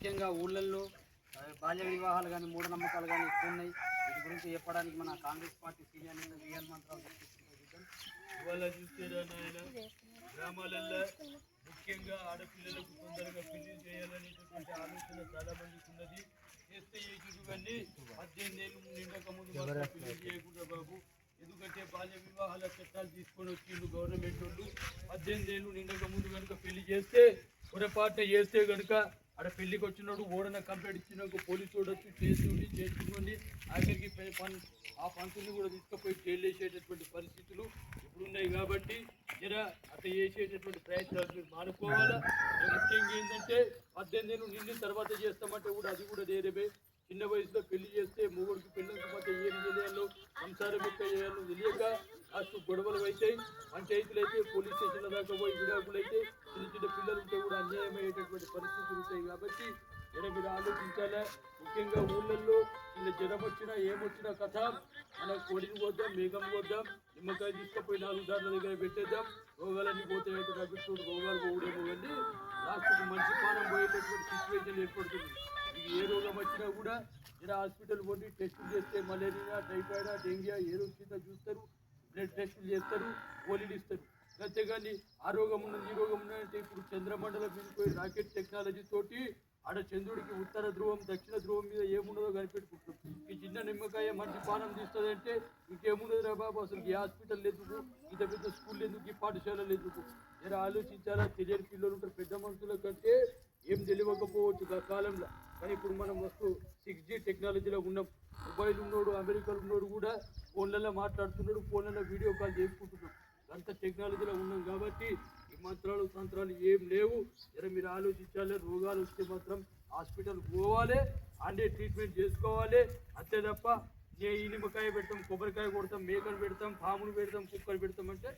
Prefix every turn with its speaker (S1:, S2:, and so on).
S1: ముఖ్యంగా ఊళ్ళల్లో బాల్య వివాహాలు కానీ మూఢనమ్మకాలు కానీ ఎక్కువ ఉన్నాయి వీటి గురించి చెప్పడానికి మన కాంగ్రెస్ పార్టీ సీనియర్ నేత వి హనుమంతరావు గారు తీసుకుంటారు.
S2: ఇవాళ చూసారా నాయన గ్రామాలల్లో ముఖ్యంగా ఆడపిల్లలకు తొందరగా పెళ్ళి చేయాలనేటటువంటి ఆలోచన చాలా మందికి ఉన్నది. చేస్తే ఈ ఇవన్నీ పద్దెనిమిది ఏళ్ళు నిండక ముందు పెళ్ళి చేయకుండా బాబు. ఎందుకంటే బాల్య వివాహాల చట్టాలు తీసుకొని వచ్చిండు గవర్నమెంట్ వాళ్ళు. పద్దెనిమిది ఏళ్ళు నిండక ముందు కనుక పెళ్ళి చేస్తే పొరపాటున చేస్తే కనుక అక్కడ పెళ్ళికి వచ్చినప్పుడు ఓడన కంప్లైంట్ ఇచ్చినాక పోలీసు చూడొచ్చు చేసి చేసుకుని ఆఖరికి ఆ పంతుల్ని కూడా తీసుకుపోయి జైలు వేసేటటువంటి పరిస్థితులు ఇప్పుడు ఉన్నాయి కాబట్టి జర అట్లా చేసేటటువంటి ప్రయత్నాలు మీరు మానుకోవాలా? ముఖ్యంగా ఏంటంటే పద్దెనిమిది ఏళ్ళు నిండిన తర్వాత చేస్తామంటే కూడా అది కూడా నేరమే. చిన్న వయసులో పెళ్ళి చేస్తే మూగుడికి తర్వాత ఏం తెలియాలో? సంసారం యొక్క చేయాలో తెలియక ఫస్ట్ గొడవలు అవుతాయి పంచాయతీలు అయితే పోలీస్ స్టేషన్ల దాకా పోయి విడాకులు అయితే చిన్న చిన్న పిల్లలు ఉంటే కూడా అన్యాయమయ్యేటటువంటి పరిస్థితులు ఉంటాయి కాబట్టి ఇక్కడ మీరు ఆలోచించాలా? ముఖ్యంగా ఊళ్ళల్లో ఇలా జ్వరం వచ్చినా ఏమొచ్చినా కథ. మన కొడిని పోద్దాం మేఘం పోద్దాం నిమ్మకాయ తీసుకుపోయి నాలుగు దారుల దగ్గర పెట్టేద్దాం. రోగాలన్నీ పోతాయంటే తగ్గిస్తుంది రోగాలు పోవడేమో కానీ మంచి పానం పోయేటటువంటి సిచ్యువేషన్ ఏర్పడుతుంది. ఏ రోగం వచ్చినా కూడా ఇలా హాస్పిటల్ పోయి టెస్ట్ చేస్తే మలేరియా టైఫాయిడా డెంగ్యూ ఏ రోగం చూస్తారు. బ్లడ్ టెస్టులు చేస్తారు గోళీలు ఇస్తారు. అంతేగాని ఆ రోగం ఉన్నది ఈ రోగం ఉన్నదంటే ఇప్పుడు చంద్రమండలం మీద పోయి రాకెట్ టెక్నాలజీ తోటి ఆడ చంద్రుడికి ఉత్తర ధ్రువం దక్షిణ ధ్రువం మీద ఏమున్నదో కనిపెట్టుకుంటాం. ఈ చిన్న నిమ్మకాయ మంచి పానం తీస్తుందంటే ఇంకేముండదు రా బాబు అసలు ఈ హాస్పిటల్ ఎందుకు? ఇంత పెద్ద స్కూల్ ఎందుకు? ఈ పాఠశాలలు ఎందుకు? నేను ఆలోచించాలా? తెలియని పిల్లలు ఉంటారు పెద్ద మనుషుల కంటే ఏం తెలియకపోవచ్చు గత కాలంలో. కానీ ఇప్పుడు మనం వస్తూ సిక్స్ జీ టెక్నాలజీలో ఉన్నాం. మొబైల్ ఉన్నోడు అమెరికాలో ఉన్నోడు కూడా ఫోన్లలో మాట్లాడుతున్నాడు ఫోన్లలో వీడియో కాల్ చేసుకుంటున్నాం అంత టెక్నాలజీలో ఉన్నాం కాబట్టి ఈ మంత్రాలు తంత్రాలు ఏం లేవు. జర మీరు ఆలోచించాలి రోగాలు వస్తే మాత్రం హాస్పిటల్ పోవాలి అంటే ట్రీట్మెంట్ చేసుకోవాలి. అంతే తప్ప నే ఈ నిమ్మకాయ పెడతాం కొబ్బరికాయ కొడతాం మేకలు పెడతాం పాములు పెడతాం కుక్కలు పెడతాం అంటే